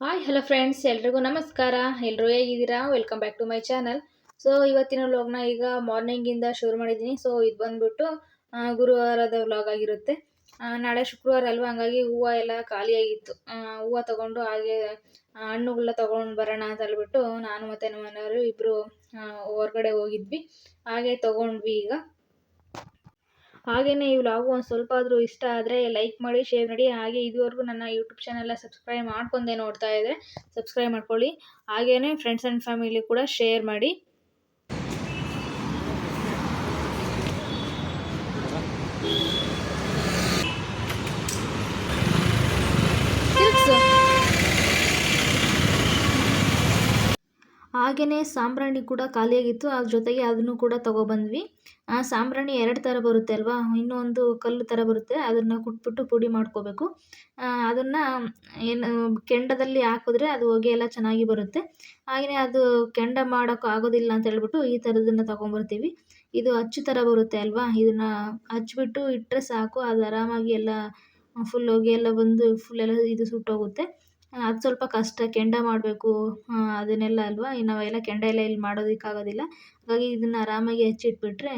Hi hello friends ಎಲ್ರಿಗೂ ನಮಸ್ಕಾರ. ಎಲ್ಲರೂ ಹೇಗಿದ್ದೀರಾ? Welcome back to my channel so ಇವತ್ತಿನ ವ್ಲಾಗ್ನ ಈಗ ಮಾರ್ನಿಂಗಿಂದ ಶುರು ಮಾಡಿದ್ದೀನಿ. ಸೊ ಇದು ಬಂದ್ಬಿಟ್ಟು ಗುರುವಾರದ ವ್ಲಾಗ್ ಆಗಿರುತ್ತೆ. ನಾಳೆ ಶುಕ್ರವಾರ ಅಲ್ವಾ? ಹಂಗಾಗಿ ಹೂವು ಎಲ್ಲ ಖಾಲಿಯಾಗಿತ್ತು ಹೂವು ತಗೊಂಡು ಹಾಗೆ ಹಣ್ಣುಗಳನ್ನ ತಗೊಂಡು ಬರೋಣ ಅಂತ ಹೇಳ್ಬಿಟ್ಟು ನಾನು ಮತ್ತು ನಮ್ಮ ಮನೆಯವರು ಇಬ್ಬರು ಹೊರಗಡೆ ಹೋಗಿದ್ವಿ. ಹಾಗೆ ತಗೊಂಡ್ವಿ ಈಗ. ಹಾಗೆಯೇ ಈ ವ್ಲಾಗು ಒಂದು ಸ್ವಲ್ಪ ಆದರೂ ಇಷ್ಟ ಆದರೆ ಲೈಕ್ ಮಾಡಿ, ಶೇರ್ ಮಾಡಿ. ಹಾಗೆ ಇದುವರೆಗೂ ನನ್ನ ಯೂಟ್ಯೂಬ್ ಚಾನಲ್ನ ಸಬ್ಸ್ಕ್ರೈಬ್ ಮಾಡ್ಕೊಂಡೆ ನೋಡ್ತಾ ಇದ್ದರೆ ಸಬ್ಸ್ಕ್ರೈಬ್ ಮಾಡ್ಕೊಳ್ಳಿ. ಹಾಗೆಯೇ ಫ್ರೆಂಡ್ಸ್ ಆ್ಯಂಡ್ ಫ್ಯಾಮಿಲಿ ಕೂಡ ಶೇರ್ ಮಾಡಿ. ಹಾಗೆಯೇ ಸಾಂಬ್ರಾಣಿ ಕೂಡ ಖಾಲಿಯಾಗಿತ್ತು ಅದ್ರ ಜೊತೆಗೆ ಅದನ್ನು ಕೂಡ ತಗೊಬಂದ್ವಿ. ಆ ಸಾಂಬ್ರಾಣಿ ಎರಡು ಥರ ಬರುತ್ತೆ ಅಲ್ವಾ? ಇನ್ನೊಂದು ಕಲ್ಲು ಥರ ಬರುತ್ತೆ, ಅದನ್ನು ಕುಟ್ಬಿಟ್ಟು ಪುಡಿ ಮಾಡ್ಕೋಬೇಕು. ಅದನ್ನು ಏನು, ಕೆಂಡದಲ್ಲಿ ಹಾಕಿದ್ರೆ ಅದು ಹೊಗೆ ಎಲ್ಲ ಚೆನ್ನಾಗಿ ಬರುತ್ತೆ. ಹಾಗೆಯೇ ಅದು ಕೆಂಡ ಮಾಡೋಕ್ಕೆ ಆಗೋದಿಲ್ಲ ಅಂತ ಹೇಳ್ಬಿಟ್ಟು ಈ ಥರದನ್ನು ತಗೊಂಬರ್ತೀವಿ. ಇದು ಅಚ್ಚು ಥರ ಬರುತ್ತೆ ಅಲ್ವಾ? ಇದನ್ನು ಹಚ್ಬಿಟ್ಟು ಇಟ್ಟರೆ ಸಾಕು, ಅದು ಆರಾಮಾಗಿ ಎಲ್ಲ, ಫುಲ್ ಹೊಗೆ ಎಲ್ಲ ಬಂದು, ಫುಲ್ ಎಲ್ಲ ಇದು ಸುಟ್ಟೋಗುತ್ತೆ. ಅದು ಸ್ವಲ್ಪ ಕಷ್ಟ, ಕೆಂಡ ಮಾಡಬೇಕು ಅದನ್ನೆಲ್ಲ ಅಲ್ವಾ? ನಾವೆಲ್ಲ ಕೆಂಡ ಎಲ್ಲ ಇಲ್ಲಿ ಮಾಡೋದಕ್ಕಾಗೋದಿಲ್ಲ. ಹಾಗಾಗಿ ಇದನ್ನು ಆರಾಮಾಗಿ ಹಚ್ಚಿಟ್ಬಿಟ್ರೆ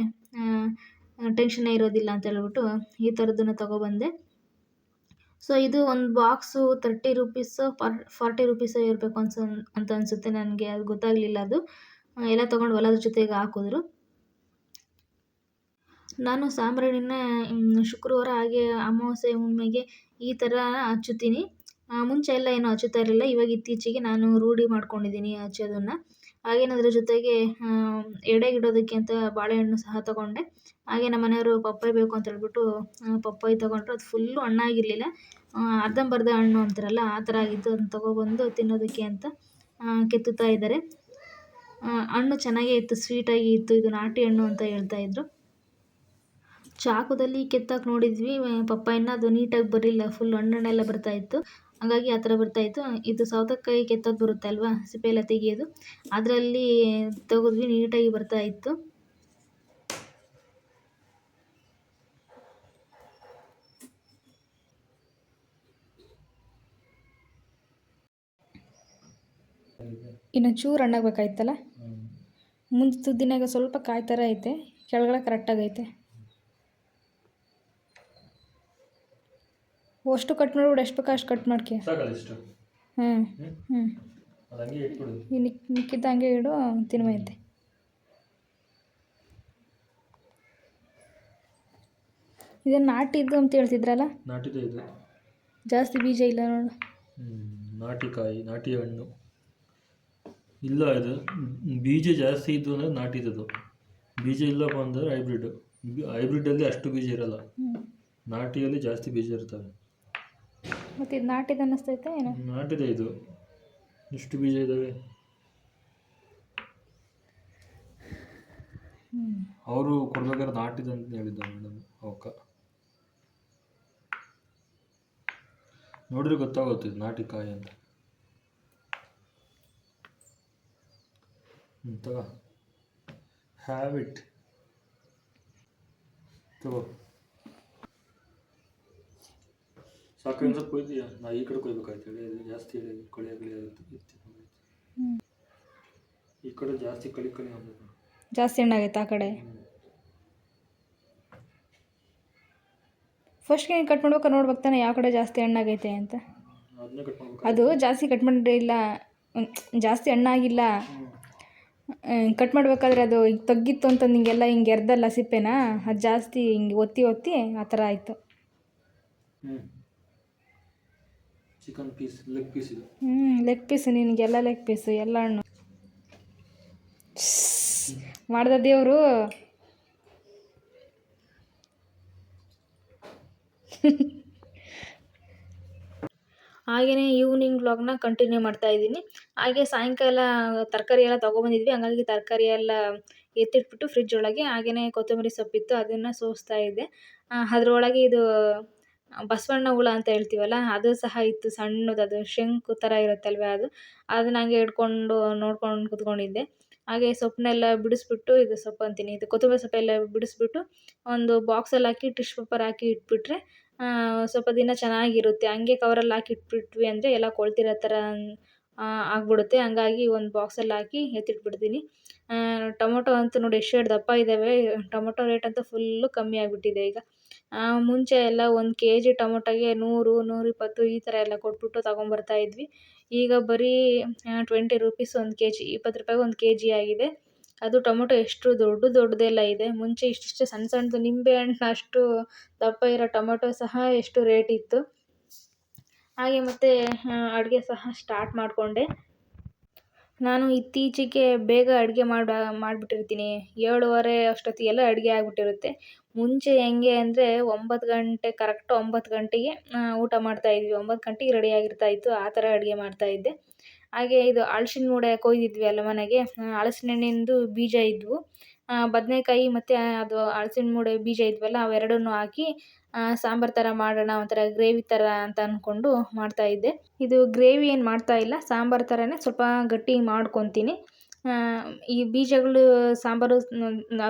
ಟೆನ್ಷನ್ನೇ ಇರೋದಿಲ್ಲ ಅಂತ ಹೇಳ್ಬಿಟ್ಟು ಈ ಥರದ್ದನ್ನು ತೊಗೊಬಂದೆ. ಸೊ ಇದು ಒಂದು box thirty rupees for forty ರುಪೀಸೋ ಇರಬೇಕು ಅನ್ಸ, ಅಂತ ಅನಿಸುತ್ತೆ ನನಗೆ. ಅದು ಗೊತ್ತಾಗಲಿಲ್ಲ ಅದು. ಎಲ್ಲ ತೊಗೊಂಡು ಹೊಲದ ಜೊತೆಗೆ ಹಾಕಿದ್ರು. ನಾನು ಸಾಂಬ್ರಾಣಿನ ಶುಕ್ರವಾರ ಹಾಗೆ ಅಮಾವಾಸ್ಯೆ ಹುಣ್ಣಿಮೆಗೆ ಈ ಥರ ಹಚ್ಚುತ್ತೀನಿ. ಮುಂಚೆ ಎಲ್ಲ ಏನು ಹಚ್ಚುತ್ತಾ ಇರಲಿಲ್ಲ. ಇವಾಗ ಇತ್ತೀಚೆಗೆ ನಾನು ರೂಢಿ ಮಾಡ್ಕೊಂಡಿದ್ದೀನಿ ಹಚ್ಚೋದನ್ನು ಹಾಗೇನು ಅದ್ರ ಜೊತೆಗೆ ಎಡೆಗಿಡೋದಕ್ಕೆ ಅಂತ ಬಾಳೆಹಣ್ಣು ಸಹ ತಗೊಂಡೆ. ಹಾಗೆ ನಮ್ಮ ಮನೆಯವರು ಪಪ್ಪಾಯಿ ಬೇಕು ಅಂತ ಹೇಳ್ಬಿಟ್ಟು ಪಪ್ಪಾಯ ತಗೊಂಡ್ರು. ಅದು ಫುಲ್ಲು ಹಣ್ಣಾಗಿರಲಿಲ್ಲ ಅರ್ಧಂಬರ್ಧ ಹಣ್ಣು ಅಂತಾರಲ್ಲ, ಆ ಥರ ಆಗಿತ್ತು. ಅದನ್ನ ತಗೊಬಂದು ತಿನ್ನೋದಕ್ಕೆ ಅಂತ ಕೆತ್ತುತ್ತಾ ಇದ್ದಾರೆ. ಹಣ್ಣು ಚೆನ್ನಾಗೇ ಇತ್ತು, ಸ್ವೀಟಾಗಿ ಇತ್ತು. ಇದು ನಾಟಿ ಹಣ್ಣು ಅಂತ ಹೇಳ್ತಾ ಇದ್ರು. ಚಾಕುದಲ್ಲಿ ಕೆತ್ತಕ್ಕೆ ನೋಡಿದ್ವಿ. ಪಪ್ಪಾಯನ್ನ ಅದು ನೀಟಾಗಿ ಬರಲಿಲ್ಲ. ಫುಲ್ ಹಣ್ಣೆಲ್ಲ ಬರ್ತಾ ಇತ್ತು. ಹಾಗಾಗಿ ಆ ಥರ ಬರ್ತಾ ಇತ್ತು. ಇದು ಸೌತೆಕಾಯಿ ಕೆತ್ತೋದು ಬರುತ್ತೆ ಅಲ್ವಾ? ಸಿಪ್ಪೆ ಎಲ್ಲ ತೆಗಿಯೋದು. ಅದರಲ್ಲಿ ತೆಗೆದ್ವಿ ನೀಟಾಗಿ ಬರ್ತಾ ಇತ್ತು. ಇನ್ನು ಚೂರು ಹಣ್ಣಾಗಬೇಕಾಯ್ತಲ್ಲ? ಮುಂದೆ ತುದ್ದಿನಾಗ ಸ್ವಲ್ಪ ಕಾಯಿ ಥರ ಐತೆ. ಕೆಳಗಡೆ ಕರೆಕ್ಟಾಗೈತೆ ಅಷ್ಟು ಕಟ್ ಮಾಡ್ಬಿಡು ಎಷ್ಟು ಬೇಕು ಅಷ್ಟು ಕಟ್ ಮಾಡ್ಕೆ. ಹ್ಞೂ ಹ್ಞೂ ಅದು ಹಂಗೆ ಇಟ್ಬಿಡು. ಈ ನಿಕ್ ಮಿಕ್ಕಿದ್ದ ಹಂಗೆ ಇಡು ತಿನ್ನುವೈತೆ ಇದನ್ನು ನಾಟಿದ್ದು ಅಂತ ಹೇಳ್ತಿದ್ರಲ್ಲ? ನಾಟಿದೆ ಇದು. ಜಾಸ್ತಿ ಬೀಜ ಇಲ್ಲ ನೋಡು. ನಾಟಿಕಾಯಿ ನಾಟಿ ಕಾಯಿ ನಾಟಿ ಹಣ್ಣು ಇಲ್ಲ ಇದು ಬೀಜ ಜಾಸ್ತಿ ಇದ್ದು ಅಂದರೆ ನಾಟಿದದು ಬೀಜ ಇಲ್ಲಪ್ಪ ಅಂದರೆ ಹೈಬ್ರಿಡ್. ಹೈಬ್ರಿಡಲ್ಲಿ ಅಷ್ಟು ಬೀಜ ಇರಲ್ಲ. ನಾಟಿಯಲ್ಲಿ ಜಾಸ್ತಿ ಬೀಜ ಇರ್ತವೆ. ಮತ್ತು ಇದು ನಾಟಿದ ಅನ್ನಿಸ್ತೈತೆ ಏನು? ನಾಟಿದೆ ಇದು. ಎಷ್ಟು ಬೀಜ ಇದ್ದಾವೆ ಅವರು ಕೊಡ್ಬೇಕಾದ್ರೆ ನಾಟಿದೆ ಅಂತ ಹೇಳಿದ್ದ ಮೇಡಮ್ ಅವಕ್ಕ. ನೋಡಿದ್ರೆ ಗೊತ್ತಾಗುತ್ತೆ ಇದು ನಾಟಿ ಕಾಯಿ ಅಂತ. ತಗೋ ಹ್ಯಾವ್ ಇಟ್ ತಗೋ. ಸಾಕು ಇನ್ನು ಸ್ವಲ್ಪ ಕೊಯ್ದೀಯಾ ನಾ ಈ ಕಡೆ ಕೊಯ್ಬೇಕಾಯ್ತು ಎಳೆ ಜಾಸ್ತಿ ಹೇಳಿ ಕಳೆ ಕಳೆ ಈ ಕಡೆ ಜಾಸ್ತಿ ಕಳಿ ಕಳಿ ಆಗ್ಬೇಕು ಜಾಸ್ತಿ ಹಣ್ಣಾಗೈತೆ ಆ ಕಡೆ? ಫಸ್ಟ್ಗೆ ಹಿಂಗೆ ಕಟ್ ಮಾಡ್ಬೇಕು ನೋಡ್ಬೇಕು ತಾನೆ ಯಾವ ಕಡೆ ಜಾಸ್ತಿ ಹಣ್ಣಾಗೈತೆ ಅಂತ. ಅದನ್ನೇ ಕಟ್ ಮಾಡ್ಬೇಕು. ಅದು ಜಾಸ್ತಿ ಕಟ್ ಮಾಡಿಲ್ಲ ಜಾಸ್ತಿ ಹಣ್ಣಾಗಿಲ್ಲ ಕಟ್ ಮಾಡಬೇಕಾದ್ರೆ ಅದು ಈಗ ತಗ್ಗಿತ್ತು ಅಂತ ಹಿಂಗೆಲ್ಲ ಹಿಂಗೆ ಎರ್ದಲ್ಲ ಸಿಪ್ಪೆನಾ ಅದು ಜಾಸ್ತಿ ಹಿಂಗೆ ಒತ್ತಿ ಒತ್ತಿ ಆ ಥರ ಆಯಿತು. ಹ್ಞೂ ಚಿಕನ್ ಪೀಸ್ ಲೆಗ್ ಪೀಸ್ ಇದು. ಹ್ಞೂ ಲೆಗ್ ಪೀಸು ನಿನಗೆಲ್ಲ ಲೆಗ್ ಪೀಸು ಎಲ್ಲ ಹಣ್ಣು. ಮಾಡ್ದ ದೇವರು? ಹಾಗೆಯೇ ಈವ್ನಿಂಗ್ ವ್ಲಾಗ್ನ ಕಂಟಿನ್ಯೂ ಮಾಡ್ತಾ ಇದ್ದೀನಿ. ಹಾಗೆ ಸಾಯಂಕಾಲ ತರಕಾರಿ ಎಲ್ಲ ತೊಗೊಬಂದಿದ್ವಿ. ಹಂಗಾಗಿ ತರಕಾರಿ ಎಲ್ಲ ಎತ್ತಿಟ್ಬಿಟ್ಟು ಫ್ರಿಜ್ ಒಳಗೆ ಹಾಗೆಯೇ ಕೊತ್ತಂಬರಿ ಸೊಪ್ಪಿತ್ತು, ಅದನ್ನು ಸೋಸ್ತಾ ಇದ್ದೆ. ಅದರೊಳಗೆ ಇದು ಬಸವಣ್ಣ ಹುಳ ಅಂತ ಹೇಳ್ತೀವಲ್ಲ, ಅದು ಸಹ ಇತ್ತು ಸಣ್ಣದು, ಅದು ಶಂಕು ಥರ ಇರುತ್ತಲ್ವ ಅದು? ಅದನ್ನ ಹಂಗೆ ಹಿಡ್ಕೊಂಡು ನೋಡ್ಕೊಂಡು ಕುತ್ಕೊಂಡಿದ್ದೆ. ಹಾಗೆ ಸೊಪ್ಪನ್ನೆಲ್ಲ ಬಿಡಿಸ್ಬಿಟ್ಟು, ಇದು ಸೊಪ್ಪು ಅಂತೀನಿ, ಇದು ಕೊತ್ತಂಬರಿ ಸೊಪ್ಪೆಲ್ಲ ಬಿಡಿಸ್ಬಿಟ್ಟು ಒಂದು ಬಾಕ್ಸಲ್ಲಿ ಹಾಕಿ ಟಿಶ್ ಪೇಪರ್ ಹಾಕಿ ಇಟ್ಬಿಟ್ರೆ ಸ್ವಲ್ಪ ದಿನ ಚೆನ್ನಾಗಿರುತ್ತೆ. ಹಂಗೆ ಕವರಲ್ಲಿ ಹಾಕಿ ಇಟ್ಬಿಟ್ವಿ ಅಂದರೆ ಎಲ್ಲ ಕೊಳ್ತಿರೋ ಥರ ಆಗಿಬಿಡುತ್ತೆ. ಹಂಗಾಗಿ ಒಂದು ಬಾಕ್ಸಲ್ಲಿ ಹಾಕಿ ಎತ್ತಿಟ್ಬಿಡ್ತೀನಿ. ಟೊಮೊಟೊ ಅಂತೂ ನೋಡಿ ಎಷ್ಟು ದಪ್ಪ ಇದ್ದಾವೆ. ಟೊಮೊಟೊ ರೇಟ್ ಅಂತೂ ಫುಲ್ಲು ಕಮ್ಮಿ ಆಗಿಬಿಟ್ಟಿದೆ ಈಗ. ಮುಂಚೆ ಎಲ್ಲ ಒಂದು ಕೆ ಜಿ ಟೊಮೊಟೊಗೆ ನೂರು, ನೂರಿಪ್ಪತ್ತು ಈ ಥರ ಎಲ್ಲ ಕೊಟ್ಬಿಟ್ಟು ತಗೊಂಬರ್ತಾ ಇದ್ವಿ. ಈಗ ಬರೀ ಟ್ವೆಂಟಿ ರುಪೀಸ್ ಒಂದು ಕೆ ಜಿ ಇಪ್ಪತ್ತು ರೂಪಾಯಿಗೆ ಒಂದು ಕೆ ಜಿ ಆಗಿದೆ. ಅದು ಟೊಮೊಟೊ ಎಷ್ಟು ದೊಡ್ಡ ದೊಡ್ಡದೆಲ್ಲ ಇದೆ. ಮುಂಚೆ ಇಷ್ಟಿಷ್ಟು ಸಣ್ಣ ಸಣ್ಣದು ನಿಂಬೆ ಹಣ್ಣು ಅಷ್ಟು ದಪ್ಪ ಇರೋ ಟೊಮೊಟೊ ಸಹ ಎಷ್ಟು ರೇಟ್ ಇತ್ತು. ಹಾಗೆ ಮತ್ತು ಅಡುಗೆ ಸಹ ಸ್ಟಾರ್ಟ್ ಮಾಡಿಕೊಂಡೆ. ನಾನು ಇತ್ತೀಚೆಗೆ ಬೇಗ ಅಡುಗೆ ಮಾಡ, ಮಾಡಿಬಿಟ್ಟಿರ್ತೀನಿ. ಏಳುವರೆ ಅಷ್ಟೊತ್ತಿಗೆಲ್ಲ ಅಡುಗೆ ಆಗಿಬಿಟ್ಟಿರುತ್ತೆ. ಮುಂಚೆ ಹೆಂಗೆ ಅಂದರೆ ಒಂಬತ್ತು ಗಂಟೆ ಕರೆಕ್ಟ್ ಒಂಬತ್ತು ಗಂಟೆಗೆ ಊಟ ಮಾಡ್ತಾಯಿದ್ವಿ ಒಂಬತ್ತು ಗಂಟೆಗೆ ರೆಡಿ ಆಗಿರ್ತಾಯಿತ್ತು ಆ ಥರ ಅಡುಗೆ ಮಾಡ್ತಾಯಿದ್ದೆ ಹಾಗೆ ಇದು ಹಲ್ಸಿನ ಮೂಡೆ ಕೊಯ್ದಿದ್ವಿ ಅಲ್ಲ ಮನೆಗೆ. ಹಲಸಿನ ಹಣ್ಣಿಂದು ಬೀಜ ಇದ್ದವು ಬದನೇಕಾಯಿ ಮತ್ತು ಅದು ಹಲ್ಸಿನ ಮೂಡೆ ಬೀಜ ಇದ್ವಲ್ಲ, ಅವೆರಡನ್ನೂ ಹಾಕಿ ಸಾಂಬಾರು ಥರ ಮಾಡೋಣ, ಒಂಥರ ಗ್ರೇವಿ ಥರ ಅಂತ ಅಂದ್ಕೊಂಡು ಮಾಡ್ತಾಯಿದ್ದೆ ಇದು ಗ್ರೇವಿ ಏನು ಮಾಡ್ತಾಯಿಲ್ಲ ಸಾಂಬಾರು ಥರನೇ ಸ್ವಲ್ಪ ಗಟ್ಟಿ ಮಾಡ್ಕೊತೀನಿ. ಈ ಬೀಜಗಳು ಸಾಂಬಾರು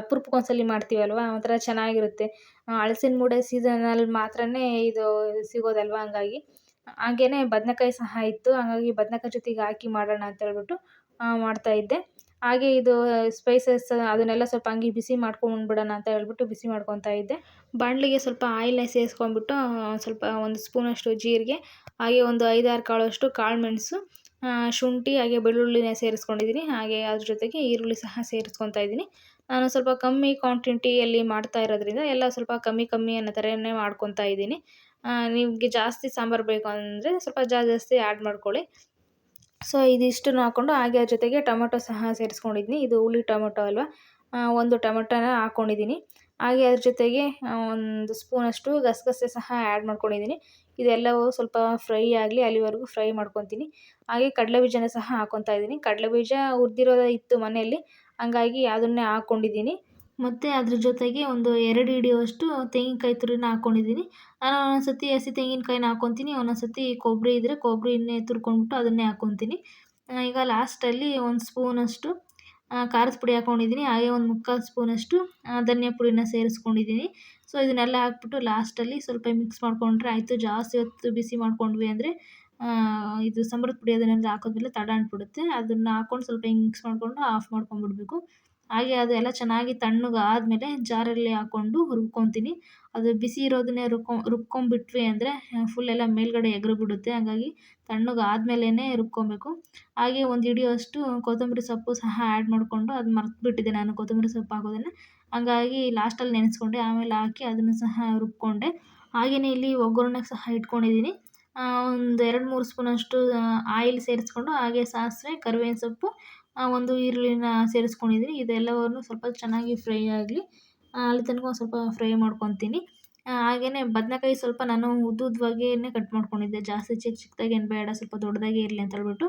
ಅಪರೂಪಕ್ಕೆ ಒಂದ್ಸಲ ಮಾಡ್ತೀವಲ್ವ, ಒಂಥರ ಚೆನ್ನಾಗಿರುತ್ತೆ. ಹಲ್ಸಿನ ಮೂಡೆ ಸೀಸನಲ್ಲಿ ಮಾತ್ರನೇ ಇದು ಸಿಗೋದಲ್ವ ಹಂಗಾಗಿ. ಹಾಗೇ ಬದನೆಕಾಯಿ ಸಹ ಇತ್ತು, ಹಾಗಾಗಿ ಬದನೆಕಾಯಿ ಜೊತೆಗೆ ಹಾಕಿ ಮಾಡೋಣ ಅಂತ ಹೇಳ್ಬಿಟ್ಟು ಮಾಡ್ತಾಯಿದ್ದೆ ಹಾಗೆ ಇದು ಸ್ಪೈಸಸ್ ಅದನ್ನೆಲ್ಲ ಸ್ವಲ್ಪ ಹಂಗೆ ಬಿಸಿ ಮಾಡ್ಕೊಂಡ್ಬಿಡೋಣ ಅಂತ ಹೇಳ್ಬಿಟ್ಟು ಬಿಸಿ ಮಾಡ್ಕೊತಾ ಇದ್ದೆ. ಬಾಣಲಿಗೆ ಸ್ವಲ್ಪ ಆಯಿಲ್ನ ಸೇರಿಸ್ಕೊಂಡ್ಬಿಟ್ಟು ಸ್ವಲ್ಪ ಒಂದು ಸ್ಪೂನಷ್ಟು ಜೀರಿಗೆ, ಹಾಗೆ ಒಂದು ಐದಾರು ಕಾಳಷ್ಟು ಕಾಳು ಮೆಣಸು ಶುಂಠಿ, ಹಾಗೆ ಬೆಳ್ಳುಳ್ಳಿನ ಸೇರಿಸ್ಕೊಂಡಿದ್ದೀನಿ. ಹಾಗೆ ಅದ್ರ ಜೊತೆಗೆ ಈರುಳ್ಳಿ ಸಹ ಸೇರಿಸ್ಕೊತಾ ಇದ್ದೀನಿ. ನಾನು ಸ್ವಲ್ಪ ಕಮ್ಮಿ ಕ್ವಾಂಟಿಟಿಯಲ್ಲಿ ಮಾಡ್ತಾ ಇರೋದ್ರಿಂದ ಎಲ್ಲ ಸ್ವಲ್ಪ ಕಮ್ಮಿ ಕಮ್ಮಿ ಅನ್ನೋ ಥರನೇ ಮಾಡ್ಕೊತಾ ಇದ್ದೀನಿ. ನಿಮಗೆ ಜಾಸ್ತಿ ಸಾಂಬಾರು ಬೇಕು ಅಂದರೆ ಸ್ವಲ್ಪ ಜಾಸ್ತಿ ಆ್ಯಡ್ ಮಾಡ್ಕೊಳ್ಳಿ. ಸೊ ಇದಿಷ್ಟನ್ನು ಹಾಕ್ಕೊಂಡು ಹಾಗೆ ಅದ್ರ ಜೊತೆಗೆ ಟೊಮೊಟೊ ಸಹ ಸೇರಿಸ್ಕೊಂಡಿದ್ದೀನಿ ಇದು ಹುಳಿ ಟೊಮೊಟೊ ಅಲ್ವಾ? ಒಂದು ಟೊಮೊಟೊನ ಹಾಕ್ಕೊಂಡಿದ್ದೀನಿ ಹಾಗೆ ಅದ್ರ ಜೊತೆಗೆ ಒಂದು ಸ್ಪೂನಷ್ಟು ಗಸಗಸೆ ಸಹ ಆ್ಯಡ್ ಮಾಡ್ಕೊಂಡಿದ್ದೀನಿ. ಇದೆಲ್ಲವೂ ಸ್ವಲ್ಪ ಫ್ರೈ ಆಗಲಿ, ಅಲ್ಲಿವರೆಗೂ ಫ್ರೈ ಮಾಡ್ಕೊತೀನಿ. ಹಾಗೆ ಕಡಲೆ ಬೀಜನ ಸಹ ಹಾಕ್ಕೊತಾ ಇದ್ದೀನಿ. ಕಡಲೆ ಬೀಜ ಉರಿದಿರೋದೇ ಇತ್ತು ಮನೆಯಲ್ಲಿ. ಹಂಗಾಗಿ ಅದನ್ನೇ ಹಾಕ್ಕೊಂಡಿದ್ದೀನಿ ಮತ್ತು ಅದ್ರ ಜೊತೆಗೆ ಒಂದು ಎರಡು ಹಿಡಿಯುವಷ್ಟು ತೆಂಗಿನಕಾಯಿ ತುರಿನ ಹಾಕ್ಕೊಂಡಿದ್ದೀನಿ ನಾನು ಒಂದೊಂದು ಸತಿ ಹಸಿ ತೆಂಗಿನಕಾಯಿನ ಹಾಕ್ಕೊತೀನಿ ಒಂದೊಂದು ಸತಿ ಕೊಬ್ಬರಿ ಇದ್ದರೆ ಕೊಬ್ಬರಿನೇ ತುರ್ಕೊಂಡ್ಬಿಟ್ಟು ಅದನ್ನೇ ಹಾಕ್ಕೊತೀನಿ ಈಗ ಲಾಸ್ಟಲ್ಲಿ ಒಂದು ಸ್ಪೂನಷ್ಟು ಖಾರದ ಪುಡಿ ಹಾಕ್ಕೊಂಡಿದ್ದೀನಿ ಹಾಗೆ ಒಂದು ಮುಕ್ಕಾಲು ಸ್ಪೂನಷ್ಟು ಧನಿಯಾ ಪುಡಿನ ಸೇರಿಸ್ಕೊಂಡಿದ್ದೀನಿ. ಸೊ, ಇದನ್ನೆಲ್ಲ ಹಾಕ್ಬಿಟ್ಟು ಲಾಸ್ಟಲ್ಲಿ ಸ್ವಲ್ಪ ಮಿಕ್ಸ್ ಮಾಡಿಕೊಂಡ್ರೆ ಆಯಿತು. ಜಾಸ್ತಿ ಹೊತ್ತು ಬಿಸಿ ಮಾಡ್ಕೊಂಡ್ವಿ ಅಂದರೆ ಇದು ಸಂಬ್ರದ ಪುಡಿ ಅದನ್ನೆಲ್ಲ ಹಾಕಿದ್ಮೇಲೆ ತಡ ಅಂಟ್ಬಿಡುತ್ತೆ ಅದನ್ನು ಹಾಕ್ಕೊಂಡು ಸ್ವಲ್ಪ ಹಿಂಗೆ ಮಿಕ್ಸ್ ಮಾಡಿಕೊಂಡು ಆಫ್ ಮಾಡ್ಕೊಂಬಿಡಬೇಕು ಹಾಗೆ ಅದೆಲ್ಲ ಚೆನ್ನಾಗಿ ತಣ್ಣಗಾದ್ಮೇಲೆ ಜಾರಲ್ಲಿ ಹಾಕ್ಕೊಂಡು ರುಬ್ಕೊತೀನಿ. ಅದು ಬಿಸಿ ಇರೋದನ್ನೇ ರುಬ್ಕೊ ರುಬ್ಕೊಂಬಿಟ್ವಿ ಅಂದರೆ ಫುಲ್ ಎಲ್ಲ ಮೇಲುಗಡೆ ಎಗ್ರು ಬಿಡುತ್ತೆ ಹಾಗಾಗಿ ತಣ್ಣಗಾದ್ಮೇಲೇ ರುಬ್ಕೊಬೇಕು. ಹಾಗೆ ಒಂದು ಹಿಡಿಯೋಷ್ಟು ಕೊತ್ತಂಬರಿ ಸೊಪ್ಪು ಸಹ ಆ್ಯಡ್ ಮಾಡಿಕೊಂಡು ಅದು ಮರೆತ್ಬಿಟ್ಟಿದ್ದೆ ನಾನು ಕೊತ್ತಂಬರಿ ಸೊಪ್ಪು ಹಾಕೋದನ್ನು. ಹಾಗಾಗಿ ಲಾಸ್ಟಲ್ಲಿ ನೆನೆಸ್ಕೊಂಡೆ, ಆಮೇಲೆ ಹಾಕಿ ಅದನ್ನು ಸಹ ರುಬ್ಕೊಂಡೆ. ಹಾಗೆಯೇ ಇಲ್ಲಿ ಒಗ್ಗರಣೆಗೆ ಸಹ ಇಟ್ಕೊಂಡಿದ್ದೀನಿ ಒಂದು ಎರಡು ಮೂರು ಸ್ಪೂನಷ್ಟು ಆಯಿಲ್ ಸೇರಿಸ್ಕೊಂಡು ಹಾಗೆ ಸಾಸಿವೆ, ಕರಿಬೇವಿನ ಸೊಪ್ಪು ಒಂದು ಈರುಳ್ಳಿನ ಸೇರಿಸ್ಕೊಂಡಿದ್ದೀನಿ ಇದೆಲ್ಲವನ್ನು ಸ್ವಲ್ಪ ಚೆನ್ನಾಗಿ ಫ್ರೈ ಆಗಲಿ ಅಲ್ಲಿ ತನಕ ಒಂದು ಸ್ವಲ್ಪ ಫ್ರೈ ಮಾಡ್ಕೊತೀನಿ. ಹಾಗೆಯೇ ಬದನೇಕಾಯಿ ಸ್ವಲ್ಪ ನಾನು ಉದ್ದ ಉದ್ದವಾಗೇ ಕಟ್ ಮಾಡ್ಕೊಂಡಿದ್ದೆ. ಜಾಸ್ತಿ ಚಿಕ್ಕ ಚಿಕ್ಕದಾಗಿ ಏನು ಬೇಡ, ಸ್ವಲ್ಪ ದೊಡ್ಡದಾಗೇ ಇರಲಿ ಅಂತ ಹೇಳ್ಬಿಟ್ಟು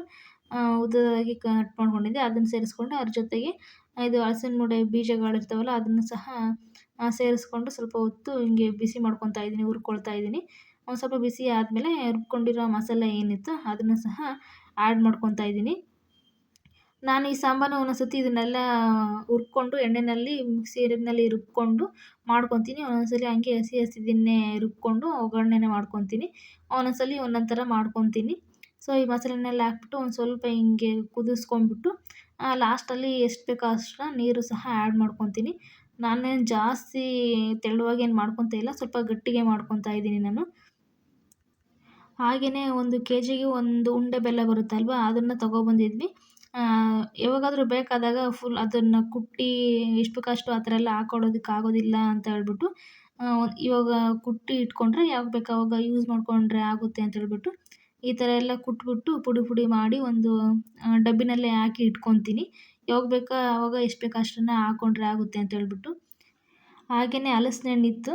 ಉದ್ದದಾಗಿ ಕಟ್ ಮಾಡ್ಕೊಂಡಿದ್ದೆ. ಅದನ್ನು ಸೇರಿಸ್ಕೊಂಡು ಅದ್ರ ಜೊತೆಗೆ ಇದು ಹಲಸಿನ ಮೂಡೆ ಬೀಜಗಳಿರ್ತಾವಲ್ಲ, ಅದನ್ನು ಸಹ ಸೇರಿಸ್ಕೊಂಡು ಸ್ವಲ್ಪ ಹೊತ್ತು ಹಿಂಗೆ ಬಿಸಿ ಮಾಡ್ಕೊತಾ ಇದ್ದೀನಿ ಹುರ್ಕೊಳ್ತಾ ಇದ್ದೀನಿ ಒಂದು ಸ್ವಲ್ಪ ಬಿಸಿ ಆದಮೇಲೆ ರುಬ್ಕೊಂಡಿರೋ ಮಸಾಲೆ ಏನಿತ್ತು ಅದನ್ನು ಸಹ ಆ್ಯಡ್ ಮಾಡ್ಕೊತಾ ಇದ್ದೀನಿ ನಾನು ಈ ಸಾಂಬಾರನ್ನ ಒಂದೊಂದು ಸರ್ತಿ ಇದನ್ನೆಲ್ಲ ಹುರ್ಕೊಂಡು ಎಣ್ಣೆಯಲ್ಲಿ ಮಿಕ್ಸಿನಲ್ಲಿ ರುಬ್ಬಿಕೊಂಡು ಮಾಡ್ಕೊತೀನಿ. ಒಂದೊಂದು ಸಲ ಹಂಗೆ ಹಸಿ ಹಸಿದನ್ನೇ ರುಬ್ಬಿಕೊಂಡು ಒಗ್ಗರಣೆನ ಮಾಡ್ಕೊತೀನಿ. ಒಂದೊಂದು ಸಲ ಒಂದೊಂದು ಥರ ಮಾಡ್ಕೊತೀನಿ. ಸೊ ಈ ಮಸಾಲೆನೆಲ್ಲ ಹಾಕ್ಬಿಟ್ಟು ಒಂದು ಸ್ವಲ್ಪ ಹಿಂಗೆ ಕುದಿಸ್ಕೊಂಡ್ಬಿಟ್ಟು ಲಾಸ್ಟಲ್ಲಿ ಎಷ್ಟು ಬೇಕೋ ಅಷ್ಟು ನೀರು ಸಹ ಆ್ಯಡ್ ಮಾಡ್ಕೊತೀನಿ. ನಾನೇನು ಜಾಸ್ತಿ ತೆಳುವಾಗಿ ಏನು ಮಾಡ್ಕೊತಾ ಇಲ್ಲ, ಸ್ವಲ್ಪ ಗಟ್ಟಿಗೆ ಮಾಡ್ಕೊತಾ ಇದ್ದೀನಿ ನಾನು. ಹಾಗೆಯೇ ಒಂದು ಕೆ ಜಿಗೆ ಒಂದು ಉಂಡೆ ಬೆಲ್ಲ ಬರುತ್ತಲ್ವ, ಅದನ್ನು ತೊಗೊಬಂದಿದ್ವಿ ಯಾವಾಗಾದರೂ ಬೇಕಾದಾಗ ಫುಲ್ ಅದನ್ನು ಕುಟ್ಟಿ ಎಷ್ಟು ಬೇಕೋ ಆ ಥರ ಎಲ್ಲ ಹಾಕ್ಕೊಳ್ಳೋದಕ್ಕೆ ಆಗೋದಿಲ್ಲ ಅಂತ ಹೇಳ್ಬಿಟ್ಟು ಇವಾಗ ಕುಟ್ಟಿ ಇಟ್ಕೊಂಡ್ರೆ ಯಾವಾಗ ಬೇಕು ಆವಾಗ ಯೂಸ್ ಮಾಡಿಕೊಂಡ್ರೆ ಆಗುತ್ತೆ ಅಂತ ಹೇಳ್ಬಿಟ್ಟು, ಈ ಥರ ಎಲ್ಲ ಕುಟ್ಬಿಟ್ಟು ಪುಡಿ ಪುಡಿ ಮಾಡಿ ಒಂದು ಡಬ್ಬಿನಲ್ಲೇ ಹಾಕಿ ಇಟ್ಕೊತೀನಿ. ಯಾವಾಗ ಬೇಕೋ ಆವಾಗ ಎಷ್ಟು ಬೇಕೋ ಅಷ್ಟನ್ನು ಹಾಕ್ಕೊಂಡ್ರೆ ಆಗುತ್ತೆ ಅಂತ ಹೇಳ್ಬಿಟ್ಟು. ಹಾಗೆಯೇ ಹಲಸಿನ ಹಣ್ಣಿತ್ತು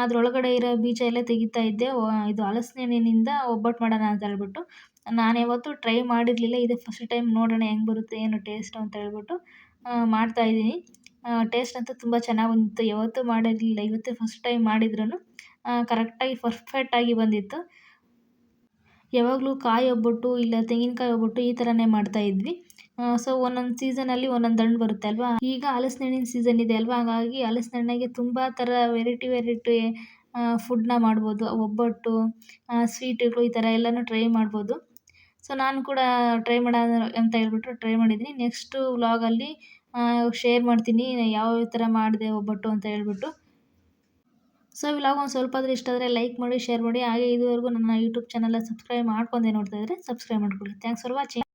ಅದರೊಳಗಡೆ ಇರೋ ಬೀಜ ಎಲ್ಲ ತೆಗಿತಾ ಇದ್ದೆ. ಇದು ಹಲಸಿನ ಹಣ್ಣಿನಿಂದ ಒಬ್ಬಟ್ಟು ಮಾಡೋಣ ಅಂತ ಹೇಳ್ಬಿಟ್ಟು. ನಾನು ಯಾವತ್ತೂ ಟ್ರೈ ಮಾಡಿರಲಿಲ್ಲ. ಇದೇ ಫಸ್ಟ್ ಟೈಮ್ ನೋಡೋಣ ಹೆಂಗೆ ಬರುತ್ತೆ, ಏನು ಟೇಸ್ಟು ಅಂತ ಹೇಳ್ಬಿಟ್ಟು ಮಾಡ್ತಾಯಿದ್ದೀನಿ ಟೇಸ್ಟ್ ಅಂತೂ ತುಂಬ ಚೆನ್ನಾಗಿ ಬಂದಿತ್ತು. ಯಾವತ್ತೂ ಮಾಡಿರಲಿಲ್ಲ. ಇವತ್ತೇ ಫಸ್ಟ್ ಟೈಮ್ ಮಾಡಿದ್ರೂ ಕರೆಕ್ಟಾಗಿ ಪರ್ಫೆಕ್ಟಾಗಿ ಬಂದಿತ್ತು. ಯಾವಾಗಲೂ ಕಾಯಿ ಒಬ್ಬಟ್ಟು ಇಲ್ಲ ತೆಂಗಿನಕಾಯಿ ಒಬ್ಬಟ್ಟು ಈ ಥರನೇ ಮಾಡ್ತಾಯಿದ್ವಿ ಸೊ ಒಂದೊಂದು ಸೀಸನಲ್ಲಿ ಒಂದೊಂದು ಹಣ್ಣು ಬರುತ್ತೆ ಅಲ್ವಾ? ಈಗ ಹಲಸಿನ ಹಣ್ಣಿನ ಸೀಸನ್ ಇದೆ ಅಲ್ವಾ? ಹಾಗಾಗಿ ಹಲಸಿನ ಹಣ್ಣಿಗೆ ತುಂಬ ಥರ ವೆರೈಟಿ ವೆರೈಟಿ ಫುಡ್ನ ಮಾಡ್ಬೋದು. ಒಬ್ಬಟ್ಟು ಸ್ವೀಟುಗಳು ಈ ಥರ ಎಲ್ಲನೂ ಟ್ರೈ ಮಾಡ್ಬೋದು. ಸೊ ನಾನು ಕೂಡ ಟ್ರೈ ಮಾಡೋಣ ಅಂತ ಹೇಳ್ಬಿಟ್ಟು ಟ್ರೈ ಮಾಡಿದ್ದೀನಿ ನೆಕ್ಸ್ಟು ವ್ಲಾಗಲ್ಲಿ ಶೇರ್ ಮಾಡ್ತೀನಿ ಯಾವ ಥರ ಮಾಡಿದೆ ಒಬ್ಬಟ್ಟು ಅಂತ ಹೇಳ್ಬಿಟ್ಟು. ಸೊ ವ್ಲಾಗ್ ಒಂದು ಸ್ವಲ್ಪ ಆದರೆ ಇಷ್ಟ ಆದರೆ ಲೈಕ್ ಮಾಡಿ ಶೇರ್ ಮಾಡಿ. ಹಾಗೆ ಇದುವರೆಗೂ ನನ್ನ ಯೂಟ್ಯೂಬ್ ಚಾನಲ್ನ ಸಬ್ಸ್ಕ್ರೈಬ್ ಮಾಡ್ಕೊಂಡೆ ನೋಡ್ತಾ ಇದ್ದರೆ ಸಬ್ಸ್ಕ್ರೈಬ್ ಮಾಡ್ಕೊಳ್ಳಿ. Thanks for watching